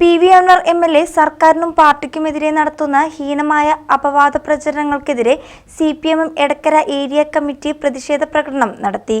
P V Anvar M L A സർക്കാരിനും പാർട്ടിക്കുമെതിരെ നടത്തുന്ന ഹീനമായ അപവാദ പ്രചരണങ്ങൾക്കെതിരെ C P M Edakkara area committee പ്രതിഷേധ പ്രകടനം നടത്തി.